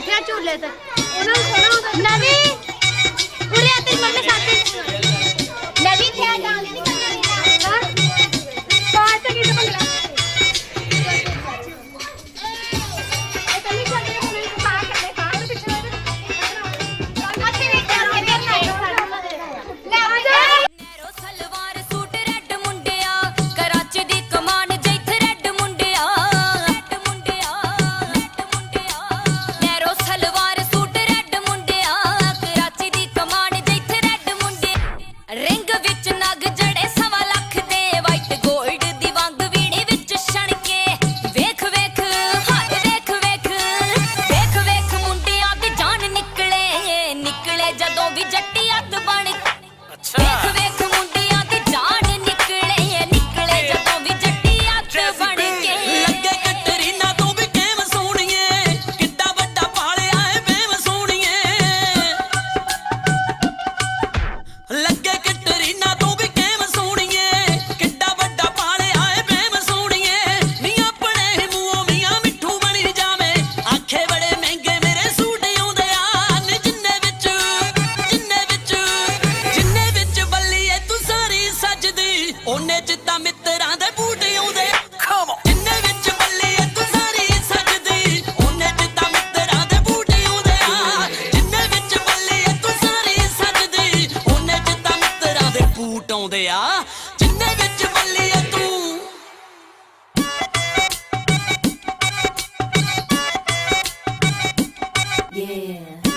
ਬੈਠੇ ਆ ਝੂਲੇ ਤੇ ਉਹਨਾਂ ਨੂੰ ਥੋੜਾ ਹੁੰਦਾ ਨਵੀਂ ਦੇ ਆ। ਜਿੰਨੇ ਵਿੱਚ ਬੱਲੀਏ ਤੂੰ। ਜਾਵੇ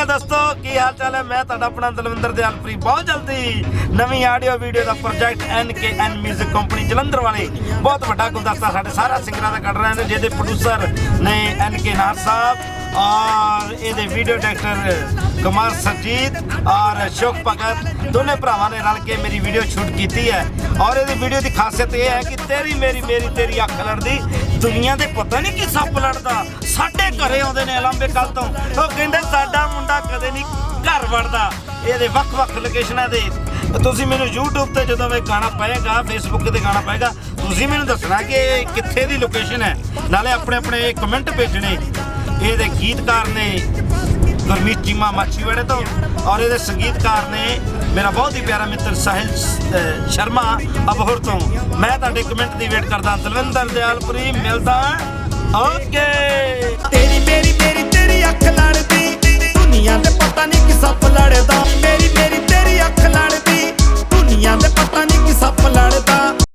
ਸਤਿ ਦੋਸਤੋ ਕੀ ਹਾਲ ਚਾਲ ਹੈ? ਮੈਂ ਤੁਹਾਡਾ ਆਪਣਾ ਦਲਵਿੰਦਰ ਦਿਆਲਪੁਰੀ। ਬਹੁਤ ਜਲਦੀ ਨਵੀਂ ਆਡੀਓ ਵੀਡੀਓ ਦਾ project N music company Jalandhar ਵਾਲੇ ਬਹੁਤ ਵੱਡਾ ਗੁਲਦਸਤਾ ਸਾਡੇ ਸਾਰਾ ਸਿੰਗਰਾਂ ਦਾ ਕੱਢ ਰਹੇ ਨੇ, ਜਿਹਦੇ ਪ੍ਰੋਡਿਊਸਰ ਨੇ ਐਨ ਕੇ ਨਾਥ ਸਾਹਿਬ ਔਰ ਇਹਦੇ ਵੀਡੀਓ ਡਾਇਰੈਕਟਰ ਕੁਮਾਰ ਸਰਜੀਤ ਔਰ ਅਸ਼ੋਕ ਭਗਤ, ਦੋਨੇ ਭਰਾਵਾਂ ਨੇ ਰਲ ਕੇ ਮੇਰੀ ਵੀਡੀਓ ਸ਼ੂਟ ਕੀਤੀ ਹੈ। ਔਰ ਇਹਦੀ ਵੀਡੀਓ ਦੀ ਖਾਸੀਅਤ ਇਹ ਹੈ ਕਿ ਤੇਰੀ ਮੇਰੀ ਮੇਰੀ, ਤੇਰੀ ਅੱਖ ਲੜਦੀ ਦੁਨੀਆ ਦੇ ਪਤਾ ਨਹੀਂ ਕੀ ਸੱਪ ਲੜਦਾ। ਸਾਡੇ ਘਰੇ ਆਉਂਦੇ ਨੇ ਲੰਬੇ ਕੱਲ ਤੋਂ। ਉਹ ਕਹਿੰਦੇ ਸਾਡਾ ਮੁੰਡਾ ਕਦੇ ਨਹੀਂ ਘਰ ਵੜਦਾ। ਇਹਦੇ ਵੱਖ-ਵੱਖ ਲੋਕੇਸ਼ਨਾਂ ਦੇ। ਤੁਸੀਂ ਮੈਨੂੰ YouTube ਤੇ ਜਦੋਂ ਇਹ ਗਾਣਾ ਪਾਏਗਾ, Facebook ਤੇ ਗਾਣਾ ਪਾਏਗਾ, ਤੁਸੀਂ ਮੈਨੂੰ ਦੱਸਣਾ ਕਿ ਇਹ ਕਿੱਥੇ ਦੀ ਲੋਕੇਸ਼ਨ ਹੈ। ਨਾਲੇ ਆਪਣੇ ਆਪਣੇ ਕਮੈਂਟ ਭੇਜਣੇ। ਇਹਦੇ ਗੀਤਕਾਰ ਨੇ ਗੁਰਮੀਤ ਚੀਮਾ ਮਾਛੀਵਾੜੇ ਤੋਂ ਔਰ ਇਹਦੇ ਸੰਗੀਤਕਾਰ ਨੇ ਮੇਰਾ ਬਹੁਤ ਹੀ ਪਿਆਰਾ ਮਿੱਤਰ ਸਾਹਿਲ ਸ਼ਰਮਾ ਅਬਹਰ ਤੋਂ। ਮੈਂ ਤੁਹਾਡੇ ਕਮੈਂਟ ਦੀ ਵੇਟ ਕਰਦਾ, ਦਲਵਿੰਦਰ ਦਿਆਲਪੁਰੀ ਮਿਲਦਾ। ਓਕੇ ਤੇਰੀ ਮੇਰੀ ਮੇਰੀ, ਤੇਰੀ ਅੱਖ ਲੜਦੀ। ਦੁਨੀਆ ਦੇ ਪਤਾ ਨਹੀਂ ਕਿ ਸੱਪ ਮੇਰੀ ਮੇਰੀ, ਤੇਰੀ ਅੱਖ ਲੜਦੀ। ਦੁਨੀਆ ਦੇ ਪਤਾ